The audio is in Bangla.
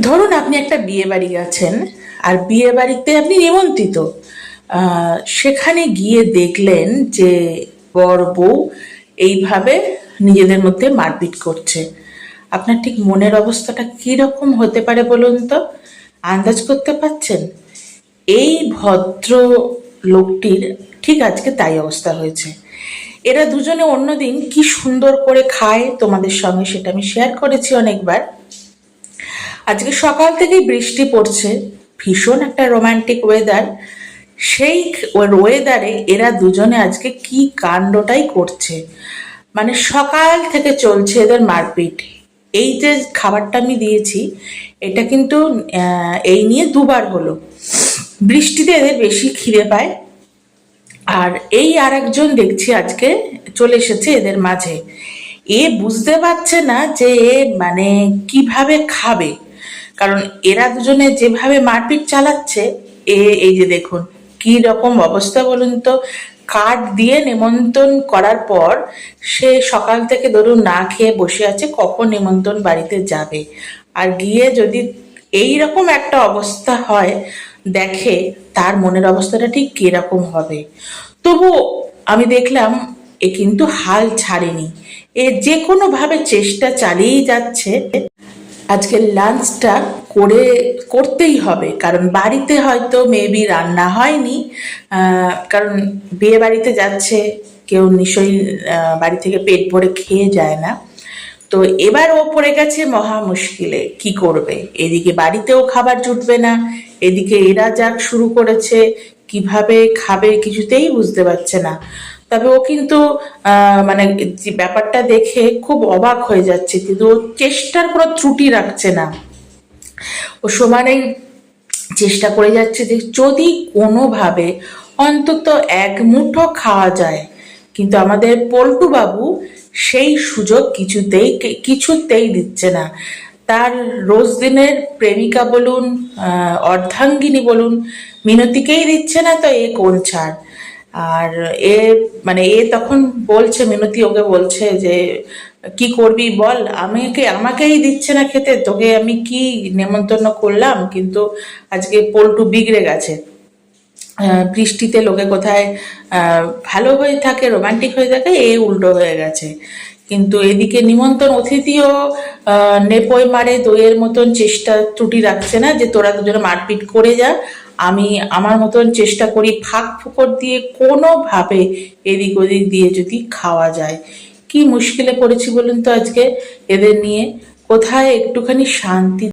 ধরুন আপনি একটা বিয়ে বাড়ি গেছেন আর বিয়ে বাড়িতে আপনি নিমন্ত্রিত। সেখানে গিয়ে দেখলেন যে বর বউ এইভাবে নিজেদের মধ্যে মারপিট করছে। আপনার ঠিক মনের অবস্থাটা কীরকম হতে পারে বলুন তো? আন্দাজ করতে পারছেন? এই ভদ্র লোকটির ঠিক আজকে তাই অবস্থা হয়েছে। এরা দুজনে অন্যদিন কি সুন্দর করে খায় তোমাদের সঙ্গে সেটা আমি শেয়ার করেছি অনেকবার। আজকে সকাল থেকেই বৃষ্টি পড়ছে। ভীষণ একটা রোমান্টিক ওয়েদার সেই ওয়েদারে এরা দুজনে আজকে কি কাণ্ডটাই করছে। মানে সকাল থেকে চলছে এদের মারপিট। এই যে খাবারটা আমি দিয়েছি, এটা কিন্তু এই নিয়ে দুবার হলো। বৃষ্টিতে এদের বেশি খিদে পায়। আর এই আর একজন দেখছি আজকে চলে এসেছে এদের মাঝে। এ বুঝতে পারছে না যে মানে কীভাবে খাবে। কারণ এরা দুজনে যেভাবে মারপিট চালাচ্ছে, এ, এই যে দেখুন, কি রকম অবস্থা বলুন তো কার্ড দিয়ে নিমন্ত্রণ করার পর সে সকাল থেকে ধরুন না খেয়ে বসে আছে, কখন নিমন্ত্রণ বাড়িতে যাবে? আর গিয়ে যদি এই রকম একটা অবস্থা হয়, দেখে তার মনের অবস্থাটা ঠিক কীরকম হবে। তবু আমি দেখলাম এ কিন্তু হাল ছাড়েনি। এ যে কোনোভাবে চেষ্টা চালিয়েই যাচ্ছে। আজকে লাঞ্চটা করে, করতেই হবে। কারণ বাড়িতে হয়তো মেবি রান্না হয়নি কারণ বিয়ে বাড়িতে যাচ্ছে, কেউ নিশ্চয়ই বাড়ি থেকে পেট ভরে খেয়ে যায় না। তো এবার ও পড়ে গেছে মহা মুশকিলে, কি করবে? এদিকে বাড়িতেও খাবার জুটবে না, এদিকে এরা যাক শুরু করেছে, কীভাবে খাবে কিছুতেই বুঝতে পারছে না। তবে ও কিন্তু মানে যে ব্যাপারটা দেখে খুব অবাক হয়ে যাচ্ছে। কিন্তু ও চেষ্টার কোনো ত্রুটি রাখছে না। ও সমানেই চেষ্টা করে যাচ্ছে যে যদি কোনোভাবে অন্তত এক মুঠো খাওয়া যায়। কিন্তু আমাদের পল্টু বাবু সেই সুযোগ কিছুতেই কিছুতেই দিচ্ছে না। তার রোজ দিনের প্রেমিকা বলুন অর্ধাঙ্গিনী বলুন, মিনতিকেই দিচ্ছে না তো এ কোন ছাড়? আর এ মানে এ তখন বলছে, মিনতি ওকে বলছে যে, কি করবি বল? আমাকে, আমাকেই দিচ্ছে না খেতে। তোকে আমি কি নেমন্তন্ন করলাম? কিন্তু আজকে পোলটু বিগড়ে গেছে। বৃষ্টিতে লোকে কোথায় ভালো হয়ে থাকে, রোমান্টিক হয়ে থাকে, এ উল্টো হয়ে গেছে। কিন্তু এদিকে নিমন্ত্রণ অতিথিও নেপোয় মারে দইয়ের মতন চেষ্টা ত্রুটি রাখছে না যে, তোরা দুজনে মারপিট করে যা আমি আমার মতন চেষ্টা করি ফাঁক ফোকর দিয়ে কোনোভাবে এদিক ওদিক দিয়ে যদি খাওয়া যায়। কি মুশকিলে পড়েছি বলুন তো আজকে? এদের নিয়ে কোথায় একটুখানি শান্তি